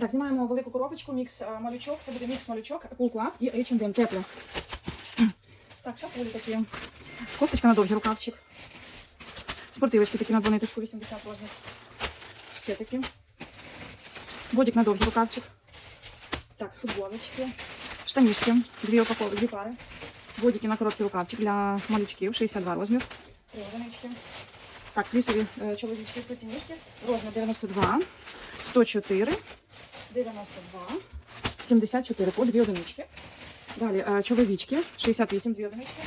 Так, знімаємо велику коробочку, мікс е, малючок. Це буде мікс малючок, Club і H&M, тепле. Так, шапулі такі. Кофточка на довгий рукавчик. Спортивочки такі на двониточку 80 розмір. Ще такі. Бодик на довгий рукавчик. Так, футболочки. Штанішки. Дві упаковки, дві пари. Бодики на короткий рукавчик для малючків. 62 розмір. Три одинички. Так, флісові е, чоловічки плетінішки. Розмір 92, 104, 92, 74 по дві одинички. Далі е, чоловічки 68, дві одинички.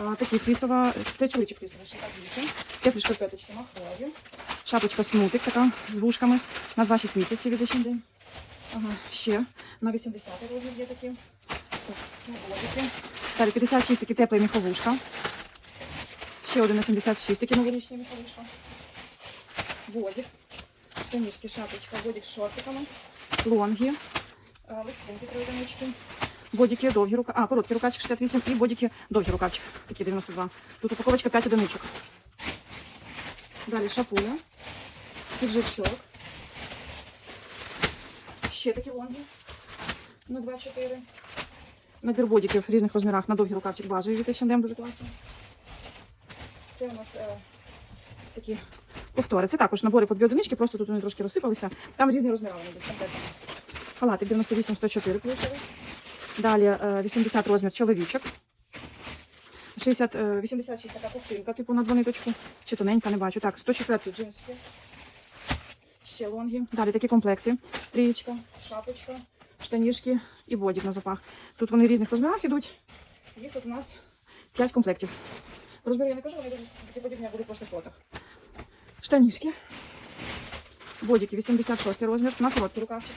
Е, Такі флісова, це чоловічі флісова 68. Теплі шкарпеточки махрові. Шапочка снутик така з вушками на 2-6 місяців від H&M. Ага, ще на 80 розмір є такі. Так, ну, наборики. Далі 56 такі тепла міховушка. Ще один на 76 такі новорічні міховушка. Бодік. Штанішки, шапочка, бодік з шортиками. Лонги. Листинки три одинички. Бодики довгі рука. А, короткі рукавчик 68 і бодики довгі рукавчик. Такі 92. Тут упаковочка 5 одиничок. Далі шапуля. Піджачок. Ще такі лонги. На 2-4. Набір бодиків в різних розмірах на довгий рукавчик базовий від H&M дуже класно. Це у нас е, такі повтори. Це також набори по дві одинички, просто тут вони трошки розсипалися. Там різні розміри вони будуть конкретно. Халатик 98-104 плюшевий. Далі е, 80 розмір чоловічок. 60, е, 86 така ковтинка, типу на двониточку. Чи тоненька, не бачу. Так, 104 джинсики. Ще лонги. Далі такі комплекти. Трієчка, шапочка, штанішки і бодік на запах. Тут вони в різних розмірах ідуть. Їх тут у нас 5 комплектів. Розміри я не кажу, вони дуже подібні, як будуть по фотах. Штанішки. Бодики 86 розмір, на короткий рукавчик.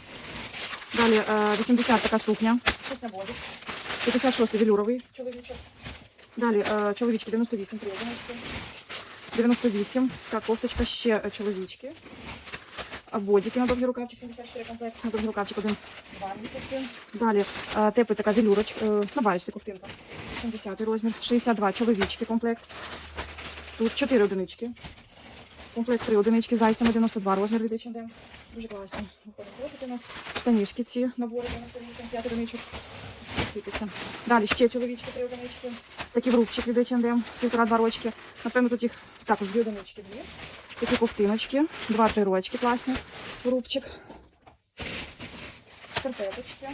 Далі е, 80 така сукня. Сукня бодик. 56 велюровий чоловічок. Далі е, чоловічки 98 три одинички. 98. Така кофточка, ще е, чоловічки. Бодики на довгий рукавчик, 74 комплект, на довгий рукавчик один, два місяці. Далі е, теплий така велюрочка, е, на баючці ковтинка. 70 розмір, 62 чоловічки комплект. Тут 4 одинички. Комплект 3 одинички зайцями, 92 розмір від H&M. Дуже класні. У нас. Штанішки ці набори 98, 5 одиничок. Сипеться. Далі ще чоловічки 3 одинички. Такі врубчик від H&M, півтора-два рочки. Напевно, тут їх також дві одинички дві. Такі ковтиночки, два-три рочки класні. Рубчик. Шкарпеточки.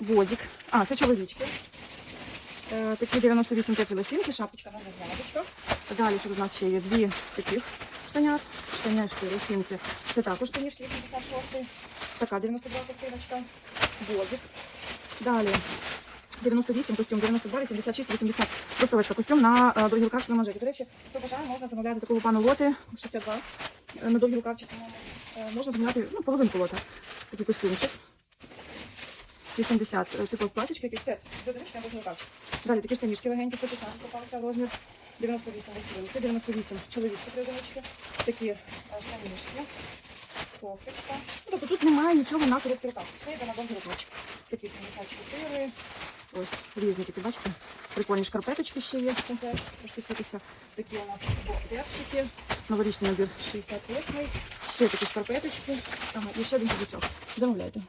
Бодік. А, це чоловічки. Е, такі 98 теплі лосінки, шапочка на гняточка. Далі тут у нас ще є дві таких штанят. Штанячки, лосінки. Це також штанішки 86. Така 92 ковтиночка. Бодік. Далі 98 костюм, 92, 86, 80. Простовочка костюм на е, довгі рукавчики на манжеті. До речі, хто бажає, можна замовляти такого пану лоти 62 е, на довгі рукавчики. Е, можна замовляти ну, половинку лота. Такий костюмчик. 80, е, типу платічки, якийсь сет. До одинички на довгі рукавчик. Далі такі штанішки легенькі, по 16 попалися розмір. 98 лисинки, 98 чоловічки три. Такі штанішки. Кофточка. Ну, тобто тут немає нічого на короткий рукав. Все йде на довгі рукавчик. Такі 74. Ось різні такі, бачите? Прикольні шкарпеточки ще є. Трошки світиться. Такі у нас боксерчики. Новорічний набір 68. Ще такі шкарпеточки. Ага, і ще один кубичок. Замовляйте.